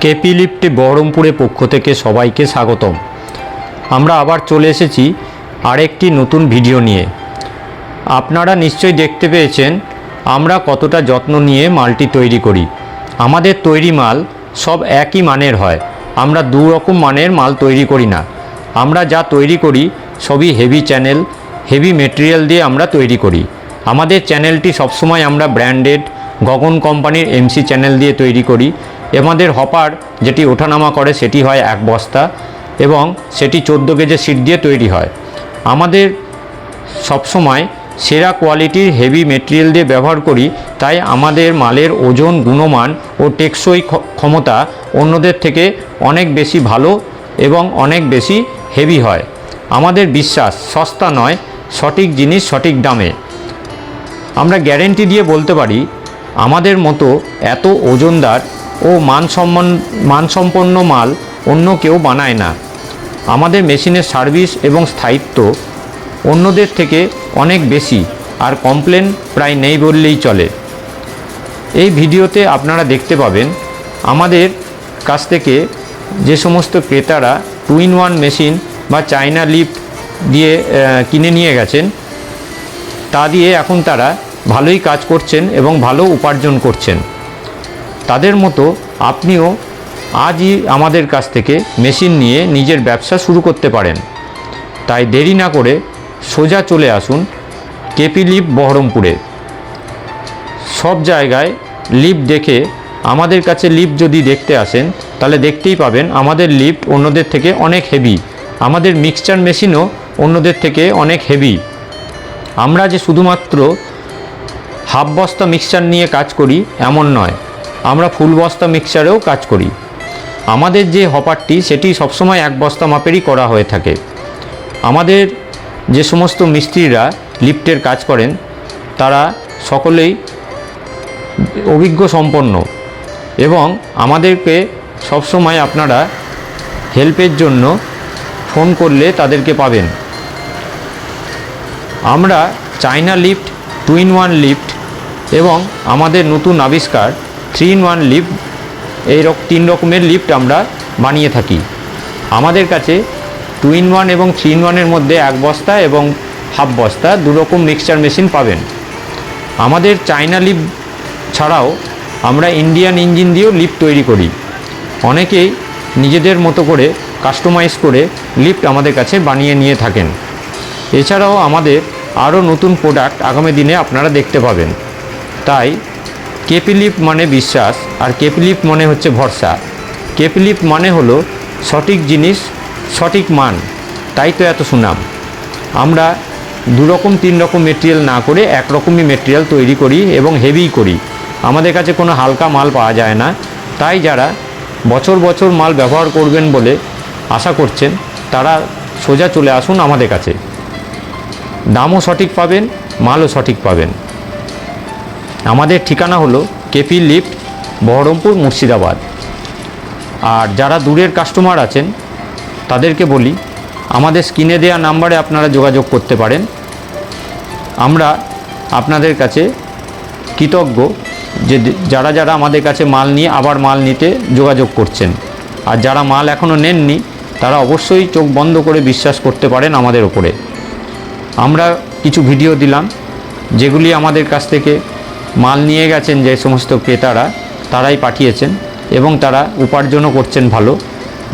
KP লিফটে বহরমপুরের পক্ষ থেকে সবাইকে স্বাগতম। আমরা আবার চলে এসেছি আরেকটি নতুন ভিডিও নিয়ে। আপনারা নিশ্চয়ই দেখতে পেয়েছেন আমরা কতটা যত্ন নিয়ে মালটি তৈরি করি। আমাদের তৈরি মাল সব একই মানের হয়। আমরা দু রকম মানের মাল তৈরি করি না। আমরা যা তৈরি করি সবই হেভি চ্যানেল হেভি মেটেরিয়াল দিয়ে আমরা তৈরি করি। আমাদের চ্যানেলটি সবসময় আমরা ব্র্যান্ডেড গগন কোম্পানির এমসি চ্যানেল দিয়ে তৈরি করি। আমাদের হপার যেটি ওঠানামা করে সেটি হয় এক বস্তা এবং সেটি চোদ্দ গেজের সিট দিয়ে তৈরি হয়। আমাদের সবসময় সেরা কোয়ালিটির হেভি মেটেরিয়াল দিয়ে ব্যবহার করি, তাই আমাদের মালের ওজন, গুণমান ও টেকসই ক্ষ- ক্ষমতা অন্যদের থেকে অনেক বেশি ভালো এবং অনেক বেশি হেভি হয়। আমাদের বিশ্বাস, সস্তা নয়, সঠিক জিনিস সঠিক দামে। আমরা গ্যারেন্টি দিয়ে বলতে পারি, আমাদের মতো এত ওজনদার ও মানসম্মান মানসম্পন্ন মাল অন্য কেউ বানায় না। আমাদের মেশিনের সার্ভিস এবং স্থায়িত্ব অন্যদের থেকে অনেক বেশি, আর কমপ্লেন প্রায় নেই বললেই চলে। এই ভিডিওতে আপনারা দেখতে পাবেন, আমাদের কাছ থেকে যে সমস্ত ক্রেতারা টু ইন ওয়ান মেশিন বা চায়না লিফট দিয়ে কিনে নিয়ে গেছেন, তা দিয়ে এখন তারা ভালোই কাজ করছেন এবং ভালো উপার্জন করছেন। তাদের মতো আপনিও আজই আমাদের কাছ থেকে মেশিন নিয়ে নিজের ব্যবসা শুরু করতে পারেন। তাই দেরি না করে সোজা চলে আসুন কেপি লিফট বহরমপুরে। সব জায়গায় লিফট দেখে আমাদের কাছে লিফট যদি দেখতে আসেন, তাহলে দেখতেই পাবেন আমাদের লিফট অন্যদের থেকে অনেক হেভি আমাদের মিক্সচার মেশিনও অন্যদের থেকে অনেক হেভি আমরা যে শুধুমাত্র হাফ বস্তা মিক্সচার নিয়ে কাজ করি, এমন নয়। আমরা ফুল বস্তা মিক্সচারেও কাজ করি। আমাদের যে হপারটি, সেটি সবসময় এক বস্তা মাপেরই করা হয়ে থাকে। আমাদের যে সমস্ত মিস্ত্রিরা লিফটের কাজ করেন, তারা সকলেই অভিজ্ঞ সম্পন্ন এবং আমাদেরকে সবসময় আপনারা হেল্পের জন্য ফোন করলে তাদেরকে পাবেন। আমরা China lift two in one lift এবং আমাদের নতুন আবিষ্কার থ্রি ইন ওয়ান লিফট, এই তিন রকমের লিফট আমরা বানিয়ে থাকি। আমাদের কাছে টু ইন ওয়ান এবং থ্রি ইন ওয়ানের মধ্যে এক বস্তা এবং হাফ বস্তা দু রকম মিক্সচার মেশিন পাবেন। আমাদের চায়না লিফট ছাড়াও আমরা ইন্ডিয়ান ইঞ্জিন দিয়েও লিফট তৈরি করি। অনেকেই নিজেদের মতো করে কাস্টমাইজ করে লিফট আমাদের কাছে বানিয়ে নিয়ে থাকেন। এছাড়াও আমাদের আরও নতুন প্রোডাক্ট আগামী দিনে আপনারা দেখতে পাবেন। তাই কেপিলিপ মানে বিশ্বাস আর কেপিলিপ মানে হচ্ছে ভরসা। কেপিলিপ মানে হলো সঠিক জিনিস, সঠিক মান। তাই তো এত সুনাম। আমরা দু রকম তিন রকম মেটেরিয়াল না করে এক রকমই মেটেরিয়াল তৈরি করি এবং হেভি করি। আমাদের কাছে কোনো হালকা মাল পাওয়া যায় না। তাই যারা বছর বছর মাল ব্যবহার করবেন বলে আশা করছেন, তারা সোজা চলে আসুন আমাদের কাছে। দামও সঠিক পাবেন, মালও সঠিক পাবেন। আমাদের ঠিকানা হলো কেপি লিফট, বহরমপুর, মুর্শিদাবাদ। আর যারা দূরের কাস্টমার আছেন, তাদেরকে বলি, আমাদের স্ক্রিনে দেওয়া নাম্বারে আপনারা যোগাযোগ করতে পারেন। আমরা আপনাদের কাছে কৃতজ্ঞ যে যারা যারা আমাদের কাছে মাল নিয়ে আবার মাল নিতে যোগাযোগ করছেন। আর যারা মাল এখনও নেননি, তারা অবশ্যই চোখ বন্ধ করে বিশ্বাস করতে পারেন আমাদের ওপরে। আমরা কিছু ভিডিও দিলাম, যেগুলি আমাদের কাছ থেকে মাল নিয়ে গেছেন যে সমস্ত ক্রেতারা, তারাই পাঠিয়েছেন এবং তারা উপার্জনও করছেন ভালো।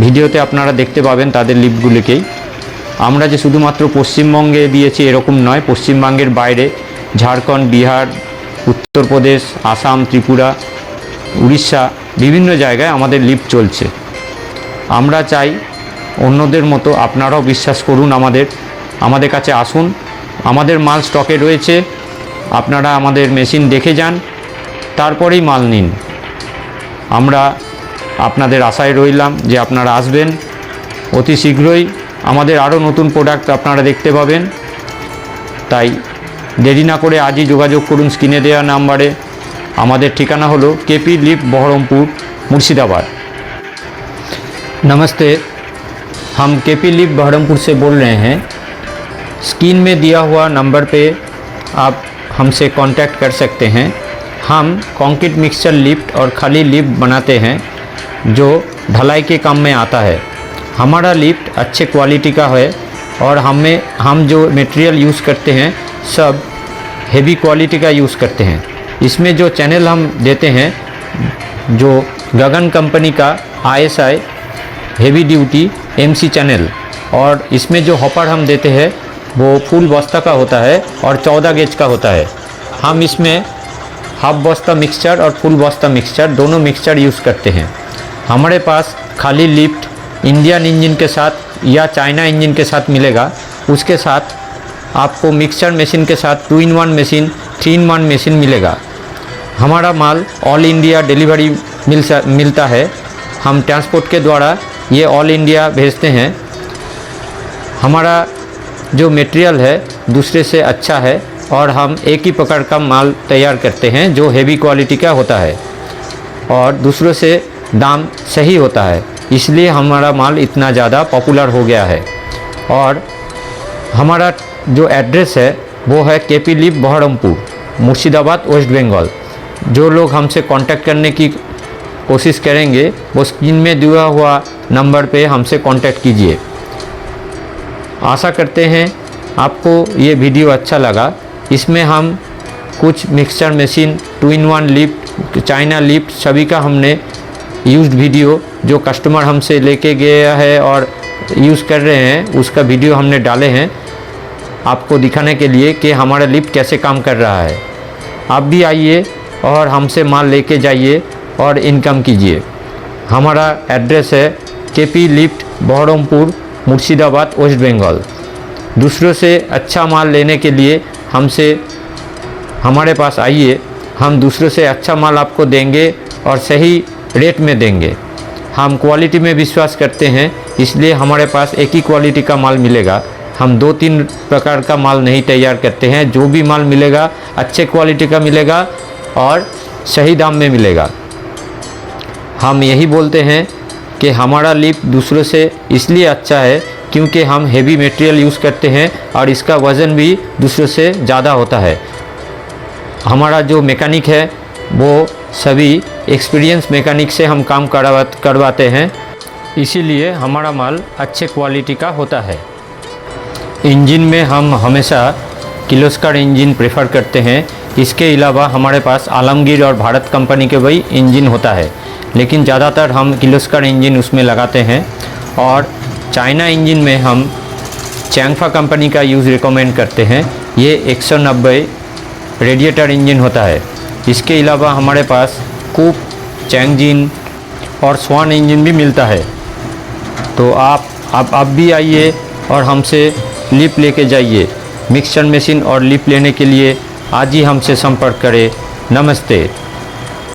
ভিডিওতে আপনারা দেখতে পাবেন তাদের লিপগুলিকেই। আমরা যে শুধুমাত্র পশ্চিমবঙ্গে দিয়েছি এরকম নয়, পশ্চিমবঙ্গের বাইরে ঝাড়খণ্ড, বিহার, উত্তরপ্রদেশ, আসাম, ত্রিপুরা, উড়িষ্যা বিভিন্ন জায়গায় আমাদের লিফট চলছে। আমরা চাই অন্যদের মতো আপনারাও বিশ্বাস করুন আমাদের আমাদের কাছে আসুন। আমাদের মাল স্টকে রয়েছে আপনারা আমাদের মেশিন দেখে যান তারপরেই মাল নিন আমরা আপনাদের আশায় রইলাম যে আপনারা আসবেন অতি শীঘ্রই আমাদের আরও নতুন প্রোডাক্ট আপনারা দেখতে পাবেন তাই দেরি না করে আজই যোগাযোগ করুন স্ক্রিনে দেওয়া নাম্বারে আমাদের ঠিকানা হলো কেপি লিফট বহরমপুর মুর্শিদাবাদ नमस्ते हम के पी लिप बहरमपुर से बोल रहे हैं स्क्रीन में दिया हुआ नंबर पे आप हमसे कांटेक्ट कर सकते हैं। हम कंक्रीट मिक्सचर लिफ्ट और खाली लिफ्ट बनाते हैं, जो ढलाई के काम में आता है। हमारा लिफ्ट अच्छे क्वालिटी का है और हमें, हम जो मटेरियल यूज़ करते हैं, सब हेवी क्वालिटी का यूज़ करते हैं। इसमें जो चैनल हम देते हैं, जो गगन कंपनी का ISI heavy duty MC channel और इसमें जो हॉपर हम देते हैं वो फुल बस्ता का होता है और चौदह गेज का होता है। हम इसमें हाफ़ बस्ता मिक्सचर और फुल बस्ता मिक्सचर दोनों मिक्सचर यूज़ करते हैं। हमारे पास खाली लिफ्ट इंडियन इंजन के साथ या चाइना इंजन के साथ मिलेगा। उसके साथ आपको मिक्सचर मशीन के साथ two in one machine three in one machine मिलेगा। हमारा माल ऑल इंडिया डिलीवरी मिल सा- मिलता है। हम ट्रांसपोर्ट के द्वारा ये ऑल इंडिया भेजते हैं। हमारा जो मटेरियल है, दूसरे से अच्छा है और हम एक ही प्रकार का माल तैयार करते हैं, जो हेवी क्वालिटी का होता है। और दूसरों से दाम सही होता है, इसलिए हमारा माल इतना ज़्यादा पॉपुलर हो गया है। और हमारा जो एड्रेस है, वो है K P lift Baharampur Murshidabad West Bengal जो लोग हमसे कांटेक्ट करने की कोशिश करेंगे, वो स्क्रीन में दिया हुआ नंबर पे हमसे कांटेक्ट कीजिए। आशा करते हैं आपको ये वीडियो अच्छा लगा। इसमें हम कुछ mixture machine two in one lift China lift सभी का हमने यूज्ड वीडियो जो कस्टमर हमसे लेके गया है और यूज़ कर रहे हैं, उसका वीडियो हमने डाले हैं आपको दिखाने के लिए कि हमारा लिफ्ट कैसे काम कर रहा है। आप भी आइए और हमसे माल लेके जाइए और इनकम कीजिए। हमारा एड्रेस है K P lift Baharampur Murshidabad, West Bengal. दूसरों से अच्छा माल लेने के लिए हमसे, हमारे पास आइए, हम दूसरों से अच्छा माल आपको देंगे और सही रेट में देंगे। हम क्वालिटी में विश्वास करते हैं, इसलिए हमारे पास एक ही क्वालिटी का माल मिलेगा। हम दो तीन प्रकार का माल नहीं तैयार करते हैं, जो भी माल मिलेगा, अच्छे क्वालिटी का मिलेगा और सही दाम में मिलेगा। हम यही बोलते हैं कि हमारा लिप दूसरों से इसलिए अच्छा है क्योंकि हम हेवी मटेरियल यूज़ करते हैं और इसका वज़न भी दूसरों से ज़्यादा होता है। हमारा जो मैकेनिक है, वो सभी एक्सपीरियंस मैकेनिक से हम काम करवा करवाते हैं। इसीलिए हमारा माल अच्छे क्वालिटी का होता है। इंजन में हम हमेशा किलोस्कर इंजन प्रेफर करते हैं। इसके अलावा हमारे पास आलमगीर और भारत कंपनी के वही इंजन होता है। लेकिन ज़्यादातर हम किलोस्कर इंजन उसमें लगाते हैं और चाइना इंजन में हम चैंगफा कंपनी का यूज़ रिकमेंड करते हैं। ये 190 रेडिएटर इंजन होता है। इसके अलावा हमारे पास कूप चैंगजिन और स्वान इंजन भी मिलता है। तो आप आप आप भी आइए और हमसे लिप लेके जाइए। मिक्सचर मशीन और लिप लेने के लिए आज ही हमसे संपर्क करें। नमस्ते।